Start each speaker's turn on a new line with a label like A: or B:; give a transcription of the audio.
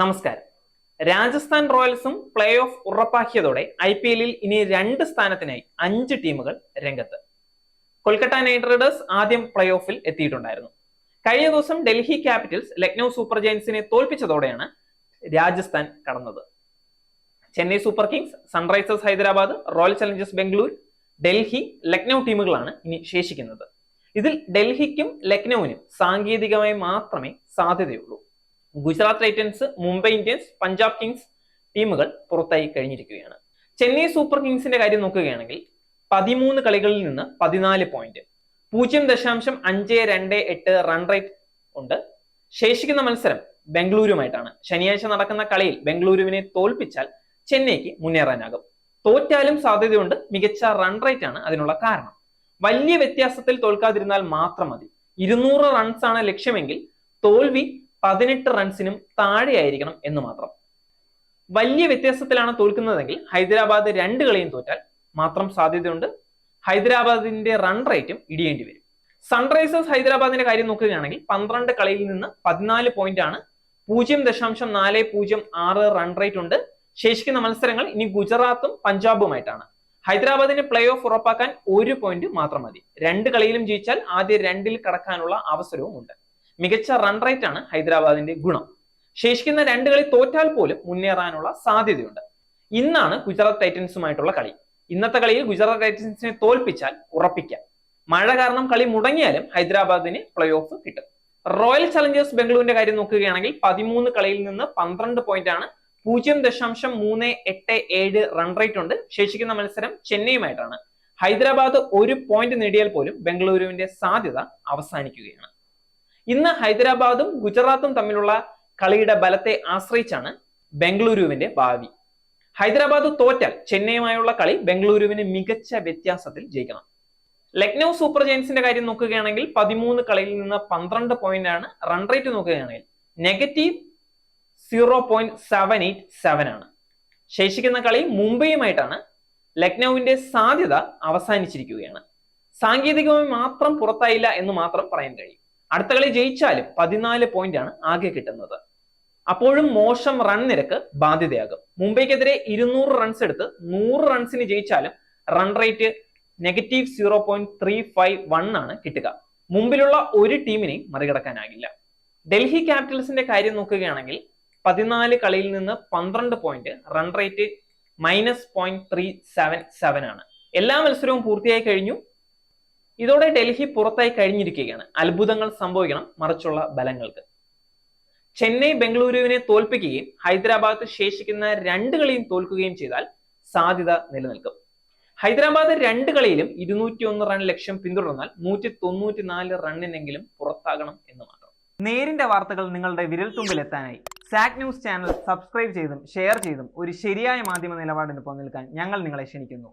A: നമസ്കാരം. രാജസ്ഥാൻ റോയൽസും play off ഉറപ്പാക്കിയതോടെ ഐ പി എല്ലിൽ ഇനി രണ്ട് സ്ഥാനത്തിനായി അഞ്ച് ടീമുകൾ രംഗത്ത്. കൊൽക്കത്ത നൈറ്റ് റൈഡേഴ്സ് ആദ്യം പ്ലേ ഓഫിൽ എത്തിയിട്ടുണ്ടായിരുന്നു. കഴിഞ്ഞ ദിവസം ഡൽഹി ക്യാപിറ്റൽസ് ലക്നൗ സൂപ്പർ ജയൻസിനെ തോൽപ്പിച്ചതോടെയാണ് രാജസ്ഥാൻ കടന്നത്. Chennai Super Kings Sunrisers Hyderabad Royal Challengers Bengaluru Delhi Lucknow ടീമുകളാണ് ഇനി ശേഷിക്കുന്നത്. ഇതിൽ ഡൽഹിക്കും ലക്നൌവിനും സാങ്കേതികമായി മാത്രമേ സാധ്യതയുള്ളൂ. Gujarat Titans Mumbai Indians Punjab Kings ടീമുകൾ പുറത്തായി കഴിഞ്ഞിരിക്കുകയാണ്. ചെന്നൈ സൂപ്പർ കിങ്സിന്റെ കാര്യം നോക്കുകയാണെങ്കിൽ പതിമൂന്ന് കളികളിൽ നിന്ന് പതിനാല് പോയിന്റ് പൂജ്യം ദശാംശം അഞ്ച് രണ്ട് എട്ട് റൺ റേറ്റ് ഉണ്ട്. ശേഷിക്കുന്ന മത്സരം ബംഗളൂരുമായിട്ടാണ്. ശനിയാഴ്ച നടക്കുന്ന കളിയിൽ ബംഗളൂരുവിനെ തോൽപ്പിച്ചാൽ ചെന്നൈക്ക് മുന്നേറാനാകും. തോറ്റാലും സാധ്യതയുണ്ട്. മികച്ച റൺ റേറ്റ് ആണ് അതിനുള്ള കാരണം. വലിയ വ്യത്യാസത്തിൽ തോൽക്കാതിരുന്നാൽ മാത്രം മതി. ഇരുന്നൂറ് ആണ് ലക്ഷ്യമെങ്കിൽ തോൽവി പതിനെട്ട് റൺസിനും താഴെയായിരിക്കണം എന്ന് മാത്രം. വലിയ വ്യത്യാസത്തിലാണ് തോൽക്കുന്നതെങ്കിൽ ഹൈദരാബാദ് രണ്ട് കളിയും തോറ്റാൽ മാത്രം സാധ്യതയുണ്ട്. ഹൈദരാബാദിന്റെ റൺ റേറ്റും ഇടിയേണ്ടി വരും. സൺറൈസേഴ്സ് ഹൈദരാബാദിന്റെ കാര്യം നോക്കുകയാണെങ്കിൽ പന്ത്രണ്ട് കളിയിൽ നിന്ന് പതിനാല് പോയിന്റ് ആണ്. പൂജ്യം ദശാംശം നാല് പൂജ്യം ആറ് റൺ റേറ്റ് ഉണ്ട്. ശേഷിക്കുന്ന മത്സരങ്ങൾ ഇനി ഗുജറാത്തും പഞ്ചാബുമായിട്ടാണ്. ഹൈദരാബാദിന് പ്ലേ ഓഫ് ഉറപ്പാക്കാൻ ഒരു പോയിന്റ് മാത്രം മതി. രണ്ട് കളിയിലും ജയിച്ചാൽ ആദ്യ രണ്ടിൽ കടക്കാനുള്ള അവസരവും ഉണ്ട് മികച്ച റൺ റേറ്റ് ആണ് ഹൈദരാബാദിന്റെ ഗുണം. ശേഷിക്കുന്ന രണ്ട് കളി തോറ്റാൽ പോലും മുന്നേറാനുള്ള സാധ്യതയുണ്ട്. ഇന്നാണ് ഗുജറാത്ത് ടൈറ്റൻസുമായിട്ടുള്ള കളി. ഇന്നത്തെ കളിയിൽ ഗുജറാത്ത് ടൈറ്റൻസിനെ തോൽപ്പിച്ചാൽ ഉറപ്പിക്കാം. മഴ കാരണം കളി മുടങ്ങിയാലും ഹൈദരാബാദിന് പ്ലേ ഓഫ് കിട്ടും. റോയൽ ചലഞ്ചേഴ്സ് ബംഗളൂരിന്റെ കാര്യം നോക്കുകയാണെങ്കിൽ പതിമൂന്ന് കളിയിൽ നിന്ന് പന്ത്രണ്ട് പോയിന്റ് ആണ്. പൂജ്യം ദശാംശം മൂന്ന് എട്ട് ഏഴ് റൺ റേറ്റ് ഉണ്ട്. ശേഷിക്കുന്ന മത്സരം ചെന്നൈയുമായിട്ടാണ്. ഹൈദരാബാദ് ഒരു പോയിന്റ് നേടിയാൽ പോലും ബംഗളൂരുവിന്റെ സാധ്യത അവസാനിക്കുകയാണ്. ഇന്ന് ഹൈദരാബാദും ഗുജറാത്തും തമ്മിലുള്ള കളിയുടെ ബലത്തെ ആശ്രയിച്ചാണ് ബംഗളൂരുവിന്റെ ഭാവി. ഹൈദരാബാദ് തോറ്റാൽ ചെന്നൈയുമായുള്ള കളി ബംഗളൂരുവിന് മികച്ച വ്യത്യാസത്തിൽ ജയിക്കണം. ലക്നൗ സൂപ്പർ ജയൻസിന്റെ കാര്യം നോക്കുകയാണെങ്കിൽ പതിമൂന്ന് കളിയിൽ നിന്ന് പന്ത്രണ്ട് പോയിന്റ് ആണ് റൺ റേറ്റ് നോക്കുകയാണെങ്കിൽ negative zero point seven eight seven ആണ്. ശേഷിക്കുന്ന കളി മുംബൈയുമായിട്ടാണ് ലക്നൌവിന്റെ സാധ്യത അവസാനിച്ചിരിക്കുകയാണ്. സാങ്കേതികമായി മാത്രം പുറത്തായില്ല എന്ന് മാത്രം പറയാൻ കഴിയും. അടുത്ത കളി ജയിച്ചാലും പതിനാല് പോയിന്റ് ആണ് ആകെ കിട്ടുന്നത്. അപ്പോഴും മോശം റൺ നിരക്ക് ബാധ്യതയാകും. മുംബൈക്കെതിരെ ഇരുന്നൂറ് റൺസ് എടുത്ത് നൂറ് റൺസിന് ജയിച്ചാലും run rate negative zero point three five one ആണ് കിട്ടുക. മുമ്പിലുള്ള ഒരു ടീമിനെയും മറികടക്കാനാകില്ല. ഡൽഹി ക്യാപിറ്റൽസിന്റെ കാര്യം നോക്കുകയാണെങ്കിൽ പതിനാല് കളിയിൽ നിന്ന് പന്ത്രണ്ട് point run rate minus point three seven seven ആണ്. എല്ലാ മത്സരവും പൂർത്തിയായി കഴിഞ്ഞു. ഇതോടെ ഡൽഹി പുറത്തായി കഴിഞ്ഞിരിക്കുകയാണ്. അത്ഭുതങ്ങൾ സംഭവിക്കണം മറിച്ചുള്ള ബലങ്ങൾക്ക്. ചെന്നൈ ബംഗളൂരുവിനെ തോൽപ്പിക്കുകയും ഹൈദരാബാദ് ശേഷിക്കുന്ന രണ്ട് കളിയും തോൽക്കുകയും ചെയ്താൽ സാധ്യത നിലനിൽക്കും. ഹൈദരാബാദ് രണ്ട് കളിയിലും ഇരുന്നൂറ്റി ഒന്ന് റൺ ലക്ഷ്യം പിന്തുടർന്നാൽ നൂറ്റി തൊണ്ണൂറ്റി നാല് റണ്ണിനെങ്കിലും പുറത്താകണം എന്ന് മാത്രം. നേരിന്റെ വാർത്തകൾ നിങ്ങളുടെ വിരൽത്തുമ്പിൽ എത്താനായി സാക് ന്യൂസ് ചാനൽ സബ്സ്ക്രൈബ് ചെയ്തും ഷെയർ ചെയ്തും ഒരു ശരിയായ മാധ്യമ നിലപാടിനൊപ്പം നിൽക്കാൻ ഞങ്ങൾ നിങ്ങളെ ക്ഷണിക്കുന്നു.